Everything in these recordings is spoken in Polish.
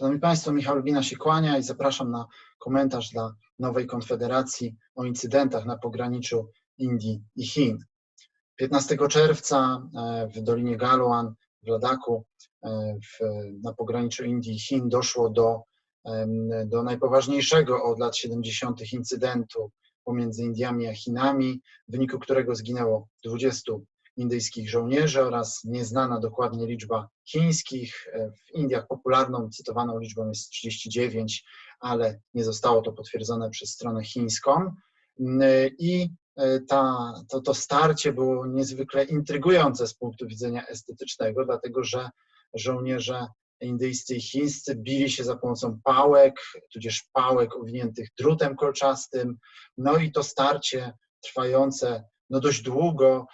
Szanowni Państwo, Michał Lubina się kłania i zapraszam na komentarz dla nowej konfederacji o incydentach na pograniczu Indii i Chin. 15 czerwca e, w Dolinie Galuan w Ladaku e, w, na pograniczu Indii i Chin doszło do, do najpoważniejszego od lat 70. incydentu pomiędzy Indiami a Chinami, w wyniku którego zginęło 20 indyjskich żołnierzy oraz nieznana dokładnie liczba chińskich. E, w Indiach popularną, cytowaną liczbą jest 39, ale nie zostało to potwierdzone przez stronę chińską. E, I e, ta, to, to starcie było niezwykle intrygujące z punktu widzenia estetycznego, dlatego że żołnierze indyjscy i chińscy bili się za pomocą pałek, tudzież pałek owiniętych drutem kolczastym. No i to starcie trwające no dość długo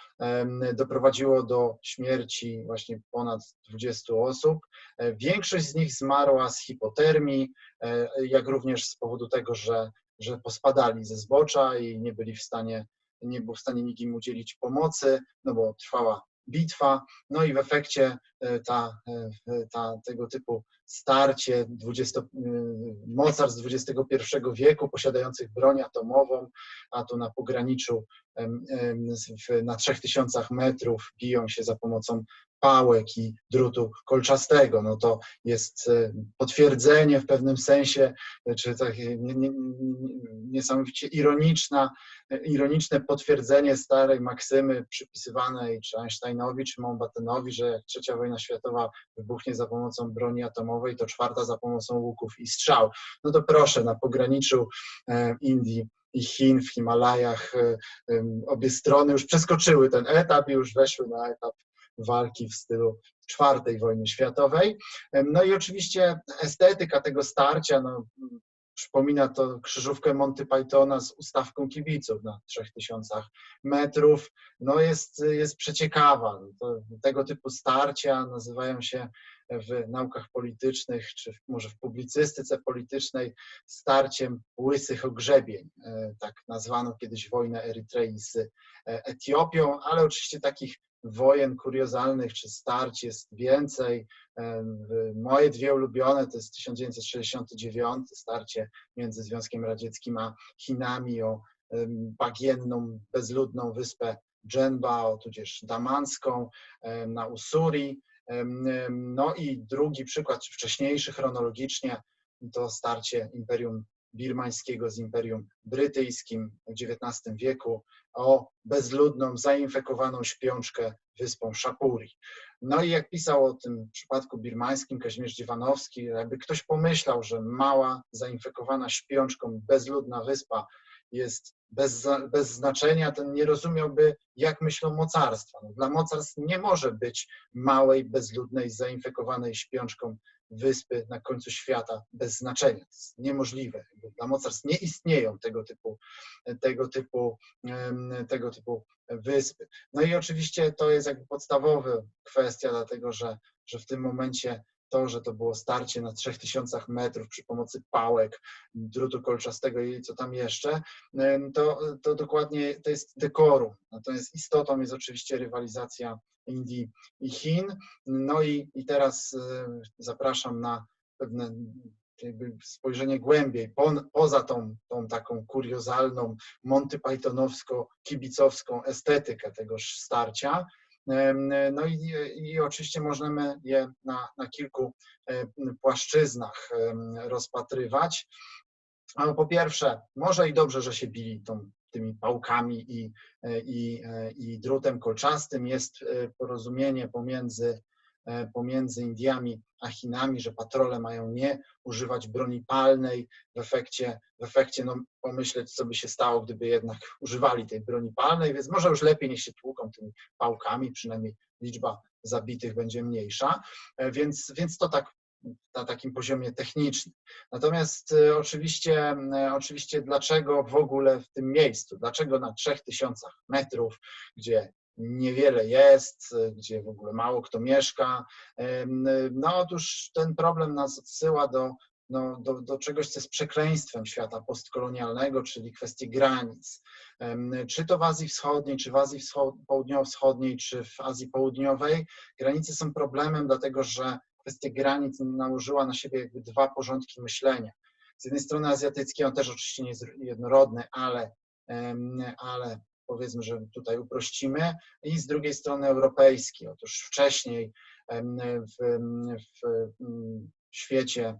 doprowadziło do śmierci właśnie ponad 20 osób. E, większość z nich zmarła z hipotermii, e, jak również z powodu tego, że, że pospadali ze zbocza i nie byli w stanie, nie był w stanie nikt im udzielić pomocy, no bo trwała bitwa, no i w efekcie e, ta, ta, tego typu starcie 20, mocarstw XXI wieku posiadających broń atomową, a tu na pograniczu na 3000 metrów biją się za pomocą pałek i drutu kolczastego. No to jest e, potwierdzenie w pewnym sensie, czy takie niesamowicie ironiczna, ironiczne potwierdzenie starej maksymy przypisywanej czy Einsteinowi, czy Mountbattenowi, że jak trzecia wojna światowa wybuchnie za pomocą broni atomowej, to czwarta za pomocą łuków i strzał. No to proszę, na pograniczu Indii i Chin w Himalajach. E, obie strony już przeskoczyły ten etap i już weszły na etap walki w stylu czwartej wojny światowej. No i oczywiście estetyka tego starcia, no, przypomina to krzyżówkę Monty Pythona z ustawką kibiców na 3000 metrów. No jest, jest przeciekawa. To, tego typu starcia nazywają się w naukach politycznych, czy może w publicystyce politycznej starciem łysych ogrzebień. E, tak nazwano kiedyś wojnę Erytrei z e, Etiopią, ale oczywiście takich wojen kuriozalnych czy starć jest więcej. E, moje dwie ulubione to jest 1969 starcie między Związkiem Radzieckim a Chinami o bagienną, bezludną wyspę Dżenbao, tudzież Damanską na Usuri. No i drugi przykład, wcześniejszy chronologicznie, to starcie Imperium Birmańskiego z Imperium Brytyjskim w XIX wieku o bezludną, zainfekowaną śpiączkę wyspą Szapuri. No i jak pisał o tym przypadku birmańskim Kazimierz Dziewanowski, jakby ktoś pomyślał, że mała, zainfekowana śpiączką, bezludna wyspa jest bez, bez znaczenia, ten nie rozumiałby, jak myślą mocarstwa. No, dla mocarstw nie może być małej, bezludnej, zainfekowanej śpiączką wyspy na końcu świata bez znaczenia. To jest niemożliwe. Dla mocarstw nie istnieją tego typu, tego typu, tego typu wyspy. No i oczywiście to jest jakby podstawowa kwestia, dlatego że, że w tym momencie to, że to było starcie na 3000 metrów przy pomocy pałek, drutu kolczastego i co tam jeszcze, to, to dokładnie to jest dekorum. Natomiast istotą jest oczywiście rywalizacja Indii i Chin. No i, i teraz zapraszam na pewne spojrzenie głębiej, po, poza tą, tą taką kuriozalną, Monty Pythonowsko-kibicowską estetykę tegoż starcia, no i, i oczywiście możemy je na, na kilku płaszczyznach rozpatrywać. Po pierwsze, może i dobrze, że się bili tą, tymi pałkami i, i, i drutem kolczastym. Jest e, porozumienie pomiędzy E, pomiędzy Indiami a Chinami, że patrole mają nie używać broni palnej. W efekcie, w efekcie no, pomyśleć, co by się stało, gdyby jednak używali tej broni palnej, więc może już lepiej niech się tłuką tymi pałkami, przynajmniej liczba zabitych będzie mniejsza. E, więc, więc to tak na takim poziomie technicznym. Natomiast e, oczywiście, oczywiście dlaczego w ogóle w tym miejscu, dlaczego na 3000 metrów, gdzie niewiele jest, gdzie w ogóle mało kto mieszka. No otóż ten problem nas odsyła do, no, do, do czegoś, co jest przekleństwem świata postkolonialnego, czyli kwestii granic. Czy to w Azji Wschodniej, czy w Azji Wschod Południowo-Wschodniej, czy w Azji Południowej, granice są problemem, dlatego że kwestia granic nałożyła na siebie jakby dwa porządki myślenia. Z jednej strony azjatycki, on też oczywiście nie jest jednorodny, ale, ale powiedzmy, że tutaj uprościmy, i z drugiej strony europejski. Otóż wcześniej w, w świecie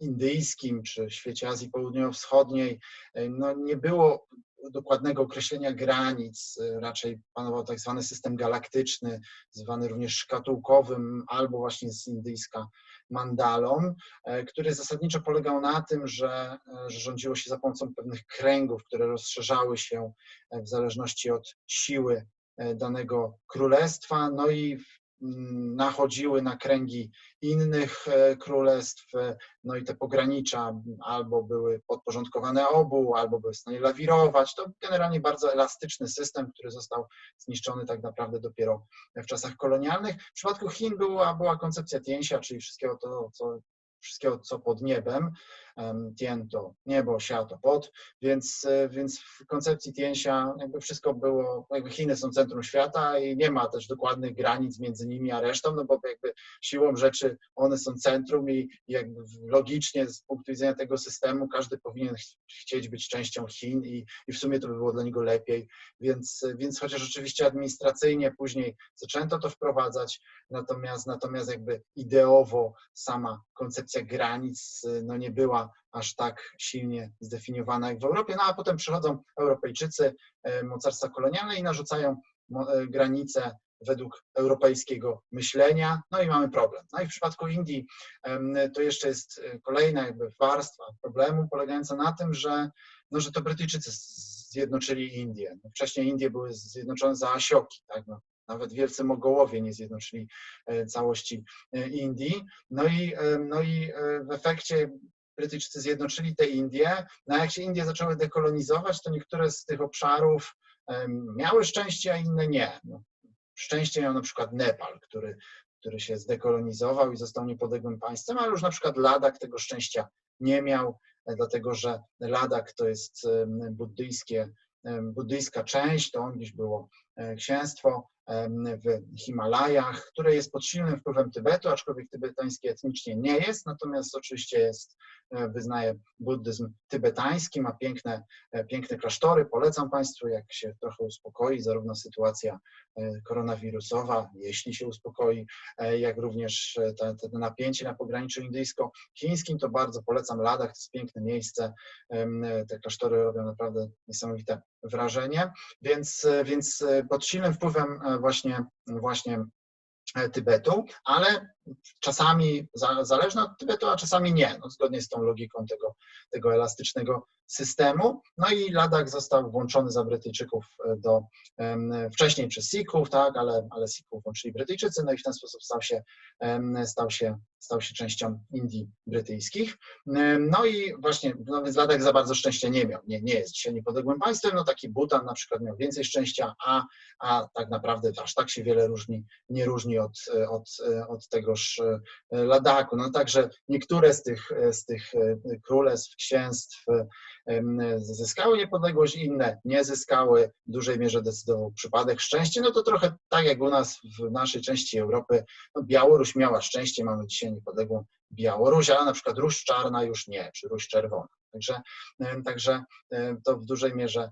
indyjskim czy świecie Azji Południowo-Wschodniej no nie było dokładnego określenia granic, raczej panował tak zwany system galaktyczny, zwany również szkatułkowym, albo właśnie z indyjska mandalą, który zasadniczo polegał na tym, że, że rządziło się za pomocą pewnych kręgów, które rozszerzały się w zależności od siły danego królestwa, no i nachodziły na kręgi innych e, królestw, e, no i te pogranicza albo były podporządkowane obu, albo były w stanie lawirować. To generalnie bardzo elastyczny system, który został zniszczony tak naprawdę dopiero w czasach kolonialnych. W przypadku Chin była, była koncepcja Tięsia, czyli wszystkiego to, co wszystkiego, co pod niebem. Tien to niebo, Xia to pod, więc, e, więc w koncepcji Tiensia jakby wszystko było, jakby Chiny są centrum świata i nie ma też dokładnych granic między nimi a resztą, no bo jakby siłą rzeczy one są centrum i jakby logicznie z punktu widzenia tego systemu każdy powinien chcieć być częścią Chin i, i w sumie to by było dla niego lepiej, więc, więc chociaż oczywiście administracyjnie później zaczęto to wprowadzać, natomiast, natomiast jakby ideowo sama koncepcja granic no nie była aż tak silnie zdefiniowana jak w Europie. No a potem przychodzą Europejczycy, e, mocarstwa kolonialne i narzucają e, granice według europejskiego myślenia, no i mamy problem. No i w przypadku Indii to jeszcze jest e, kolejna jakby warstwa problemu polegająca na tym, że, no, że to Brytyjczycy zjednoczyli Indię. No, wcześniej Indie były zjednoczone za Asioki, tak? No, nawet wielcy Mogołowie nie zjednoczyli całości Indii. No i, no i w efekcie Brytyjczycy zjednoczyli te Indie. No jak się Indie zaczęły dekolonizować, to niektóre z tych obszarów miały szczęście, a inne nie. No, szczęście miał na przykład Nepal, który, który się zdekolonizował i został niepodległym państwem, ale już na przykład Ladak tego szczęścia nie miał, e, dlatego że Ladak to jest buddyjskie, buddyjska część, to on gdzieś było e, księstwo w Himalajach, które jest pod silnym wpływem Tybetu, aczkolwiek tybetański etnicznie nie jest, natomiast oczywiście jest E, wyznaje buddyzm tybetański, ma piękne, e, piękne klasztory. Polecam Państwu, jak się trochę uspokoi, zarówno sytuacja e, koronawirusowa, jeśli się uspokoi, jak również to napięcie na pograniczu indyjsko-chińskim, to bardzo polecam Ladach, to jest piękne miejsce. Te klasztory robią naprawdę niesamowite wrażenie, więc, więc pod silnym wpływem właśnie, właśnie Tybetu, ale czasami zależne od Tybetu, a czasami nie, no, zgodnie z tą logiką tego, tego elastycznego systemu. No i Ladakh został włączony za Brytyjczyków e, do, wcześniej przez Sikhów, tak, ale, ale Sikhów włączyli Brytyjczycy, no i w ten sposób stał się, stał się, stał się częścią Indii brytyjskich. No i właśnie, no więc Ladakh za bardzo szczęścia nie miał, nie, nie jest dzisiaj niepodległym państwem, no taki Bhutan na przykład miał więcej szczęścia, a, a tak naprawdę aż tak się wiele różni, nie różni od, od, od tegoż e, Ladaku. No także niektóre z tych, z tych e, królestw, księstw zyskały niepodległość, inne nie zyskały, w dużej mierze decydował przypadek szczęście, no to trochę tak jak u nas w naszej części Europy, no Białoruś miała szczęście, mamy dzisiaj niepodległą Białoruś, a na przykład róż czarna już nie, czy róż czerwona. Także, także to w dużej mierze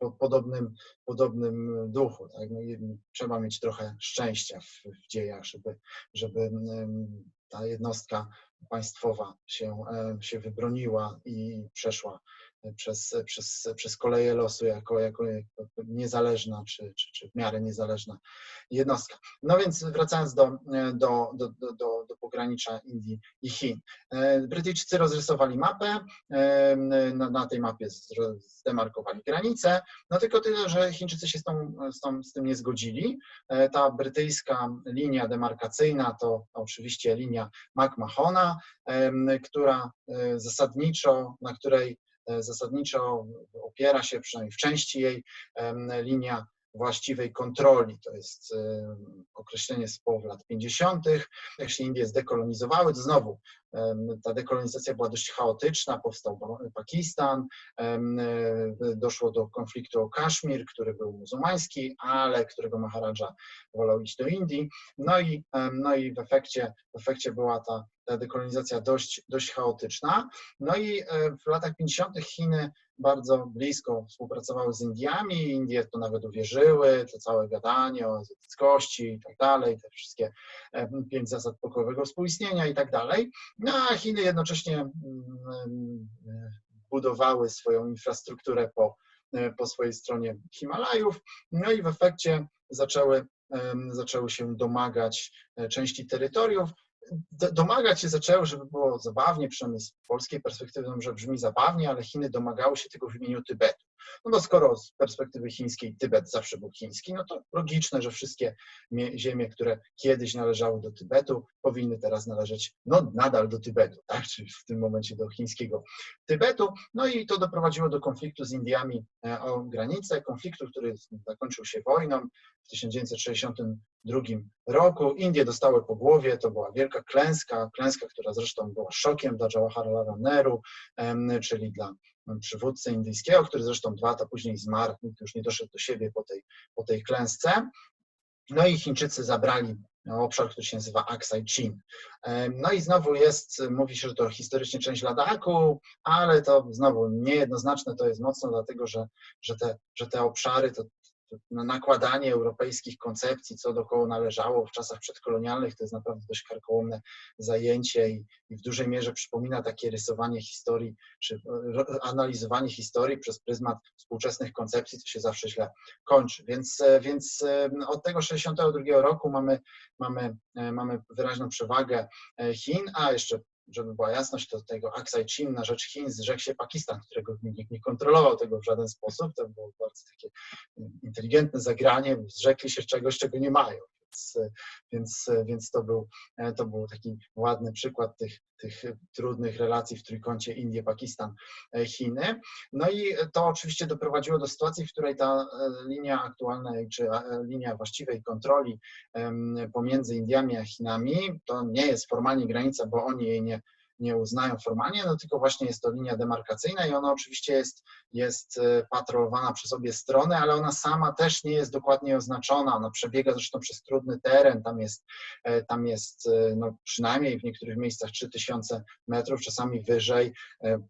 w podobnym, podobnym duchu. Tak? No trzeba mieć trochę szczęścia w, w dziejach, żeby, żeby ta jednostka państwowa się, się wybroniła i przeszła przez, przez, przez koleje losu jako, jako niezależna czy, czy, czy w miarę niezależna jednostka. No więc wracając do, do, do, do, do pogranicza Indii i Chin. E, Brytyjczycy rozrysowali mapę, e, na, na tej mapie zdemarkowali granice, no tylko tyle, że Chińczycy się z, tą, z, tą, z tym nie zgodzili. E, ta brytyjska linia demarkacyjna to oczywiście linia McMahona, która zasadniczo, na której zasadniczo opiera się, przynajmniej w części jej, linia właściwej kontroli. To jest określenie z połowy lat 50. Jak się Indie zdekolonizowały, to znowu ta dekolonizacja była dość chaotyczna, powstał Pakistan, doszło do konfliktu o Kaszmir, który był muzułmański, ale którego Maharadża wolał iść do Indii. No i, no i w, efekcie, w efekcie była ta, ta dekolonizacja dość, dość chaotyczna. No i w latach 50. Chiny bardzo blisko współpracowały z Indiami, Indie to nawet uwierzyły, to całe gadanie o azjatyckości i tak dalej, te wszystkie pięć zasad pokojowego współistnienia i tak dalej. No a Chiny jednocześnie mm, budowały swoją infrastrukturę po, po swojej stronie Himalajów, no i w efekcie zaczęły, zaczęły się domagać e, części terytoriów, domagać się zaczęły, żeby było zabawnie, przynajmniej z polskiej perspektywy, że brzmi zabawnie, ale Chiny domagały się tego w imieniu Tybetu. No skoro z perspektywy chińskiej Tybet zawsze był chiński, no to logiczne, że wszystkie ziemie, które kiedyś należały do Tybetu, powinny teraz należeć no, nadal do Tybetu, tak? czyli w tym momencie do chińskiego Tybetu. No i to doprowadziło do konfliktu z Indiami e, o granicę, konfliktu, który zakończył się wojną w 1962 roku. Indie dostały po głowie, to była wielka klęska, klęska, która zresztą była szokiem dla Jawaharlala Nehru, czyli dla przywódcy indyjskiego, który zresztą dwa lata później zmarł, nikt już nie doszedł do siebie po tej, po tej klęsce. No i Chińczycy zabrali obszar, który się nazywa Aksai Chin. No i znowu jest, mówi się, że to historycznie część Ladaku, ale to znowu niejednoznaczne to jest mocno, dlatego że, że, te, że te obszary to nakładanie europejskich koncepcji, co do kogo należało w czasach przedkolonialnych, to jest naprawdę dość karkołomne zajęcie i, i w dużej mierze przypomina takie rysowanie historii, czy analizowanie historii przez pryzmat współczesnych koncepcji, to się zawsze źle kończy. Więc, więc od tego 62 roku mamy, mamy, mamy wyraźną przewagę Chin, a jeszcze żeby była jasność, to tego Aksai Chin na rzecz Chin zrzekł się Pakistan, którego nikt nie kontrolował tego w żaden sposób. To było bardzo takie inteligentne zagranie, zrzekli się czegoś, czego nie mają. Więc, więc, więc to, był, to był taki ładny przykład tych, tych trudnych relacji w trójkącie Indie, Pakistan, Chiny. No i to oczywiście doprowadziło do sytuacji, w której ta linia aktualnej, czy linia właściwej kontroli pomiędzy Indiami a Chinami, to nie jest formalnie granica, bo oni jej nie nie uznają formalnie, no tylko właśnie jest to linia demarkacyjna i ona oczywiście jest, jest e, patrolowana przez obie strony, ale ona sama też nie jest dokładnie oznaczona. Ona przebiega zresztą przez trudny teren, tam jest, e, tam jest e, no, przynajmniej w niektórych miejscach 3000 metrów, czasami wyżej.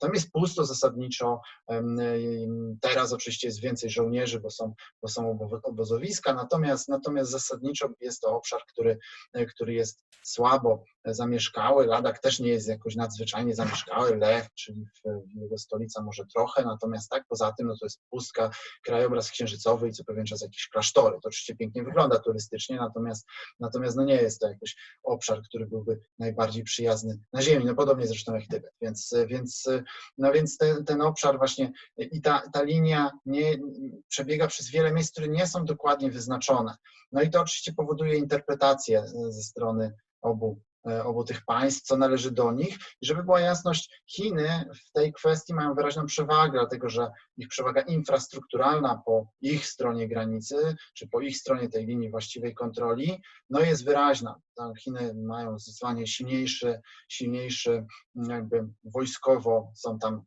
Tam jest pusto zasadniczo. Teraz oczywiście jest więcej żołnierzy, bo są, bo są obozowiska, natomiast, natomiast zasadniczo jest to obszar, który, który jest słabo zamieszkały. Ladak też nie jest jakoś nadzwyczajnie zamieszkały, Lech, czyli jego stolica może trochę, natomiast tak poza tym no to jest pustka, krajobraz księżycowy i co pewien czas jakieś klasztory. To oczywiście pięknie wygląda turystycznie, natomiast, natomiast no nie jest to jakiś obszar, który byłby najbardziej przyjazny na ziemi, no podobnie zresztą jak Tybet, więc, więc, no więc ten, ten obszar właśnie i ta, ta linia nie, przebiega przez wiele miejsc, które nie są dokładnie wyznaczone. No i to oczywiście powoduje interpretację ze strony obu obu tych państw, co należy do nich. I żeby była jasność, Chiny w tej kwestii mają wyraźną przewagę, dlatego że ich przewaga infrastrukturalna po ich stronie granicy, czy po ich stronie tej linii właściwej kontroli, no jest wyraźna. Chiny mają zdecydowanie silniejszy, silniejszy jakby wojskowo, są tam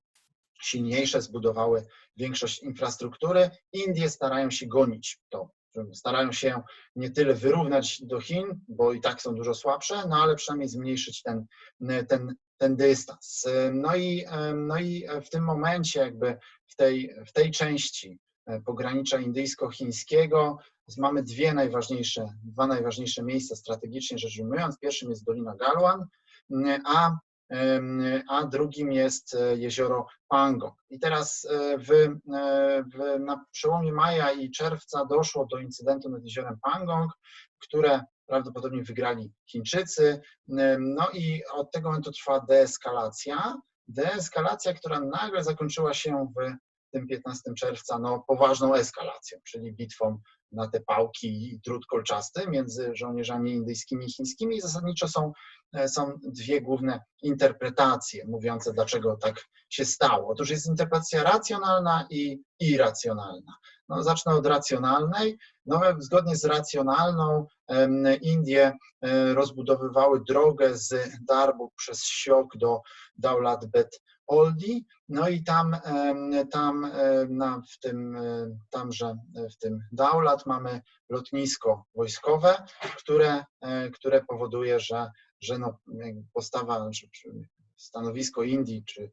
silniejsze, zbudowały większość infrastruktury. Indie starają się gonić to starają się nie tyle wyrównać do Chin, bo i tak są dużo słabsze, no ale przynajmniej zmniejszyć ten, ten, ten dystans. No i, no i w tym momencie jakby w tej, w tej części e, pogranicza indyjsko-chińskiego mamy dwie najważniejsze, dwa najważniejsze miejsca strategicznie rzecz ujmując. Pierwszym jest Dolina Galwan, a a drugim jest e, jezioro Pangong. I teraz e, w, e, w, na przełomie maja i czerwca doszło do incydentu nad jeziorem Pangong, które prawdopodobnie wygrali Chińczycy. No i od tego momentu trwa deeskalacja. Deeskalacja, która nagle zakończyła się w 15 czerwca no, poważną eskalacją, czyli bitwą na te pałki i drut kolczasty między żołnierzami indyjskimi i chińskimi. Zasadniczo są, e, są dwie główne interpretacje mówiące, dlaczego tak się stało. Otóż jest interpretacja racjonalna i irracjonalna. No, zacznę od racjonalnej. No, zgodnie z racjonalną Indie rozbudowywały drogę z Darbuk przez Siok do Daulat Bet Oldi, no i tam, tam na, w tym, tamże w tym Daulat mamy lotnisko wojskowe, które, które powoduje, że, że no, postawa, stanowisko Indii, czy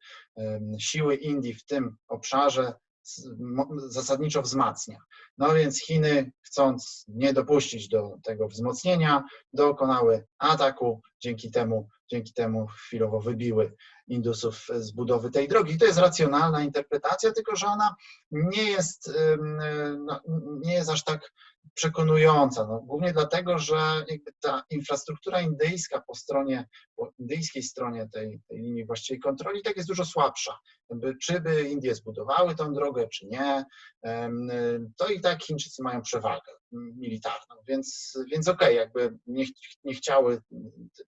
siły Indii w tym obszarze zasadniczo wzmacnia. No więc Chiny, chcąc nie dopuścić do tego wzmocnienia, dokonały ataku, dzięki temu, dzięki temu chwilowo wybiły Indusów z budowy tej drogi. To jest racjonalna interpretacja, tylko że ona nie jest, no, nie jest aż tak przekonująca. No, głównie dlatego, że ta infrastruktura indyjska po stronie, po indyjskiej stronie tej, tej linii właściwej kontroli tak jest dużo słabsza. Czy by Indie zbudowały tą drogę, czy nie, to i tak Chińczycy mają przewagę militarną, więc, więc okej, okay, jakby nie, nie chciały,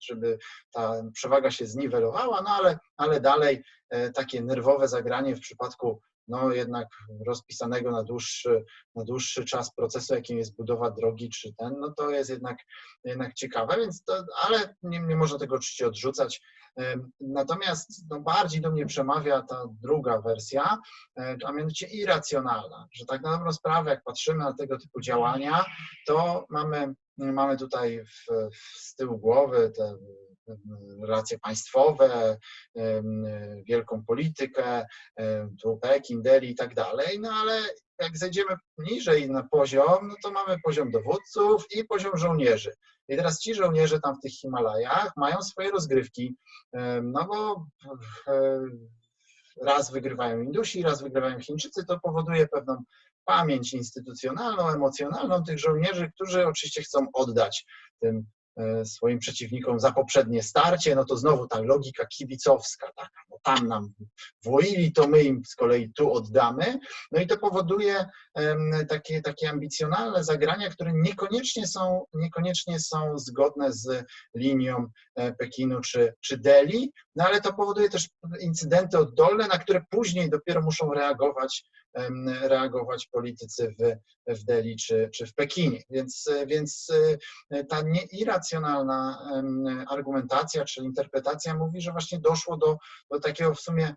żeby ta przewaga się zniwelowała, no ale, ale dalej e, takie nerwowe zagranie w przypadku no jednak rozpisanego na dłuższy, na dłuższy czas procesu, jakim jest budowa drogi, czy ten, no to jest jednak, jednak ciekawe, więc to, ale nie, nie można tego oczywiście odrzucać. Natomiast no, bardziej do mnie przemawia ta druga wersja, e, a mianowicie irracjonalna, że tak na dobrą sprawę, jak patrzymy na tego typu działania, to mamy, mamy tutaj w, w z tyłu głowy te relacje państwowe, wielką politykę, Pekin, Delhi i tak dalej, no ale jak zejdziemy niżej na poziom, no to mamy poziom dowódców i poziom żołnierzy. I teraz ci żołnierze tam w tych Himalajach mają swoje rozgrywki, no bo raz wygrywają Indusi, raz wygrywają Chińczycy, to powoduje pewną pamięć instytucjonalną, emocjonalną tych żołnierzy, którzy oczywiście chcą oddać tym swoim przeciwnikom za poprzednie starcie, no to znowu ta logika kibicowska, taka, no tam nam włoili, to my im z kolei tu oddamy. No i to powoduje takie, takie ambicjonalne zagrania, które niekoniecznie są, niekoniecznie są zgodne z linią e, Pekinu czy, czy Delhi, no ale to powoduje też incydenty oddolne, na które później dopiero muszą reagować reagować politycy w, w Delhi czy, czy w Pekinie. Więc, więc e, ta nieirracjonalna argumentacja czy interpretacja mówi, że właśnie doszło do, do takiego w sumie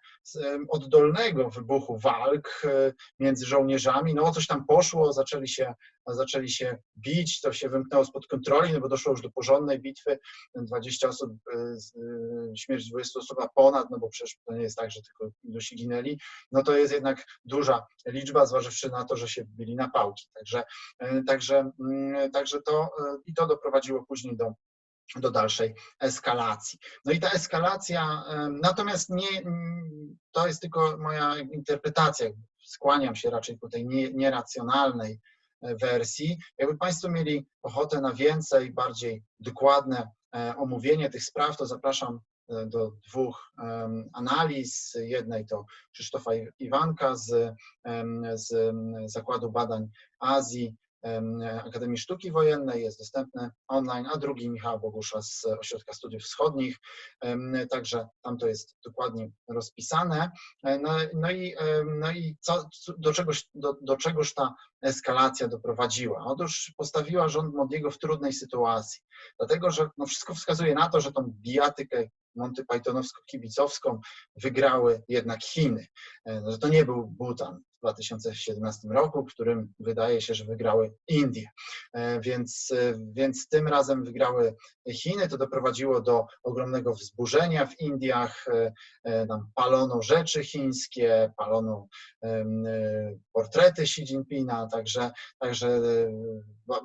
oddolnego wybuchu walk e, między żołnierzami. No coś tam poszło, zaczęli się zaczęli się bić, to się wymknęło spod kontroli, no bo doszło już do porządnej bitwy, 20 osób, e, e, śmierć 20 osób, a ponad, no bo przecież to nie jest tak, że tylko ilusi ginęli, no to jest jednak duża liczba, zważywszy na to, że się bili na pałki. Także, e, także, mm, także to i to doprowadziło później do do dalszej eskalacji. No i ta eskalacja, natomiast nie, to jest tylko moja interpretacja, skłaniam się raczej ku tej nieracjonalnej wersji. Jakby Państwo mieli ochotę na więcej, bardziej dokładne e, omówienie tych spraw, to zapraszam e, do dwóch analiz. Jednej to Krzysztofa Iwanka z, z Zakładu Badań Azji Akademii Sztuki Wojennej, jest dostępny online, a drugi Michał Bogusza z Ośrodka Studiów Wschodnich, także tam to jest dokładnie rozpisane. E, no, no i, no i co, do, czegoś, do, do czegoż ta eskalacja doprowadziła? Otóż postawiła rząd Modiego w trudnej sytuacji, dlatego że no wszystko wskazuje na to, że tą bijatykę Monty Pythonowsko-kibicowską wygrały jednak Chiny. E, że to nie był Bhutan w 2017 roku, w którym wydaje się, że wygrały Indie. E, więc, e, więc tym razem wygrały Chiny. To doprowadziło do ogromnego wzburzenia w Indiach. Tam palono rzeczy chińskie, palono portrety Xi Jinpinga, także, także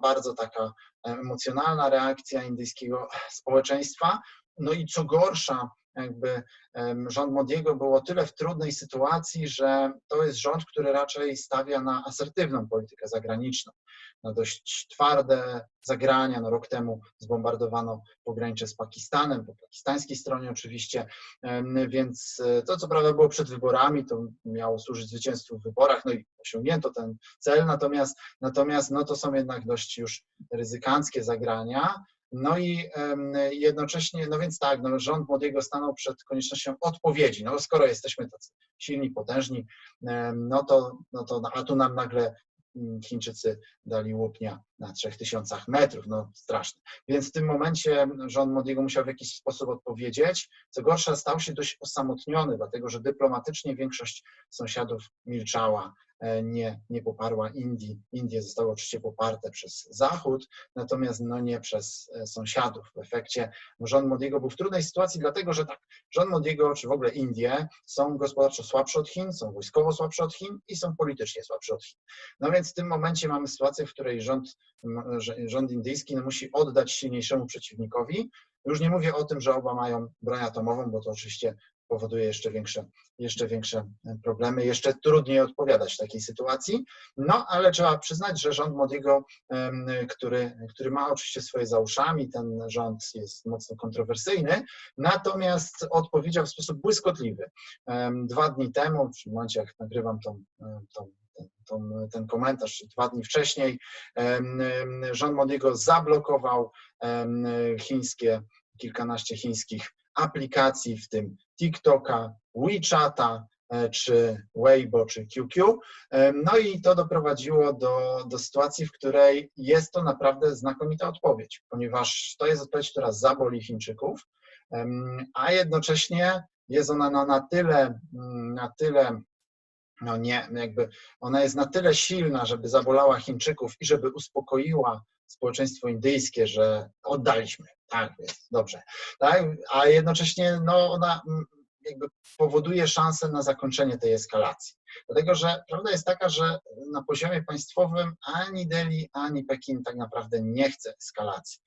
bardzo taka emocjonalna reakcja indyjskiego społeczeństwa. No i co gorsza, jakby rząd Modiego był o tyle w trudnej sytuacji, że to jest rząd, który raczej stawia na asertywną politykę zagraniczną, na dość twarde zagrania. No, rok temu zbombardowano pogranicze z Pakistanem, po pakistańskiej stronie oczywiście, więc e, to co prawda było przed wyborami, to miało służyć zwycięstwu w wyborach, no i osiągnięto ten cel, natomiast, natomiast no, to są jednak dość już ryzykanckie zagrania. No i jednocześnie, no więc tak, no rząd Modiego stanął przed koniecznością odpowiedzi. No skoro jesteśmy tacy silni, potężni, no to, no to a tu nam nagle mm, Chińczycy dali łupnia na 3000 metrów, no straszne. Więc w tym momencie rząd Modiego musiał w jakiś sposób odpowiedzieć. Co gorsza, stał się dość osamotniony, dlatego że dyplomatycznie większość sąsiadów milczała, e, nie, nie poparła Indii. Indie zostały oczywiście poparte przez Zachód, natomiast no nie przez e, sąsiadów. W efekcie rząd Modiego był w trudnej sytuacji, dlatego że tak, rząd Modiego, czy w ogóle Indie są gospodarczo słabsze od Chin, są wojskowo słabsze od Chin i są politycznie słabsze od Chin. No więc w tym momencie mamy sytuację, w której rząd, rząd indyjski no, musi oddać silniejszemu przeciwnikowi. Już nie mówię o tym, że oba mają broń atomową, bo to oczywiście powoduje jeszcze większe, jeszcze większe e, problemy, jeszcze trudniej odpowiadać w takiej sytuacji. No, ale trzeba przyznać, że rząd Modiego, który, który ma oczywiście swoje za uszami, ten rząd jest mocno kontrowersyjny, natomiast odpowiedział w sposób błyskotliwy. Dwa dni temu, w momencie jak nagrywam tą, e, tą, ten, ten komentarz, dwa dni wcześniej, rząd Modiego zablokował chińskie, kilkanaście chińskich aplikacji, w tym TikToka, WeChata, e, czy Weibo, czy QQ. No i to doprowadziło do, do sytuacji, w której jest to naprawdę znakomita odpowiedź, ponieważ to jest odpowiedź, która zaboli Chińczyków, a jednocześnie jest ona na, na tyle, na tyle no nie, jakby ona jest na tyle silna, żeby zabolała Chińczyków i żeby uspokoiła społeczeństwo indyjskie, że oddaliśmy, tak, jest dobrze, tak, a jednocześnie no, ona jakby powoduje szansę na zakończenie tej eskalacji. Dlatego, że prawda jest taka, że na poziomie państwowym ani Delhi, ani Pekin tak naprawdę nie chce eskalacji.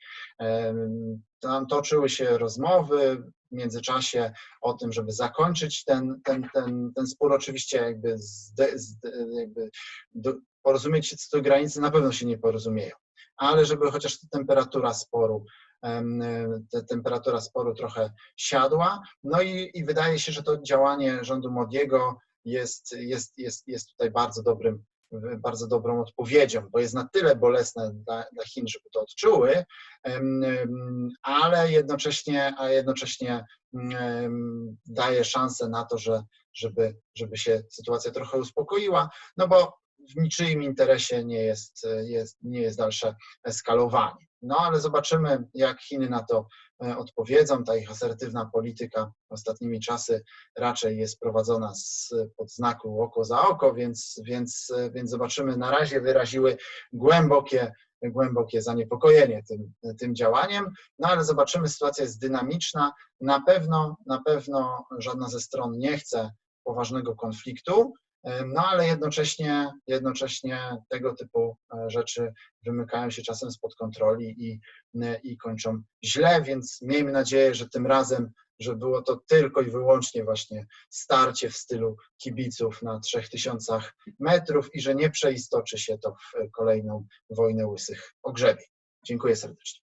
Tam toczyły się rozmowy w międzyczasie o tym, żeby zakończyć ten, ten, ten, ten spór. Oczywiście jakby, jakby do, porozumieć się co do granicy na pewno się nie porozumieją, ale żeby chociaż temperatura sporu temperatura sporu trochę siadła. No i, i wydaje się, że to działanie rządu Modiego jest, jest, jest, jest tutaj bardzo dobrym, bardzo dobrą odpowiedzią, bo jest na tyle bolesne dla, dla Chin, żeby to odczuły, ale jednocześnie, a jednocześnie daje szansę na to, że, żeby, żeby się sytuacja trochę uspokoiła, no bo w niczyim interesie nie jest, jest, nie jest dalsze eskalowanie. No ale zobaczymy, jak Chiny na to e, odpowiedzą. Ta ich asertywna polityka ostatnimi czasy raczej jest prowadzona z pod znaku oko za oko, więc, więc, e, więc zobaczymy. Na razie wyraziły głębokie, głębokie zaniepokojenie tym, tym działaniem, no ale zobaczymy, sytuacja jest dynamiczna. Na pewno, na pewno żadna ze stron nie chce poważnego konfliktu, no ale jednocześnie, jednocześnie tego typu e, rzeczy wymykają się czasem spod kontroli i, i kończą źle, więc miejmy nadzieję, że tym razem, że było to tylko i wyłącznie właśnie starcie w stylu kibiców na 3000 metrów i że nie przeistoczy się to w kolejną wojnę łysych ogrzebień. Dziękuję serdecznie.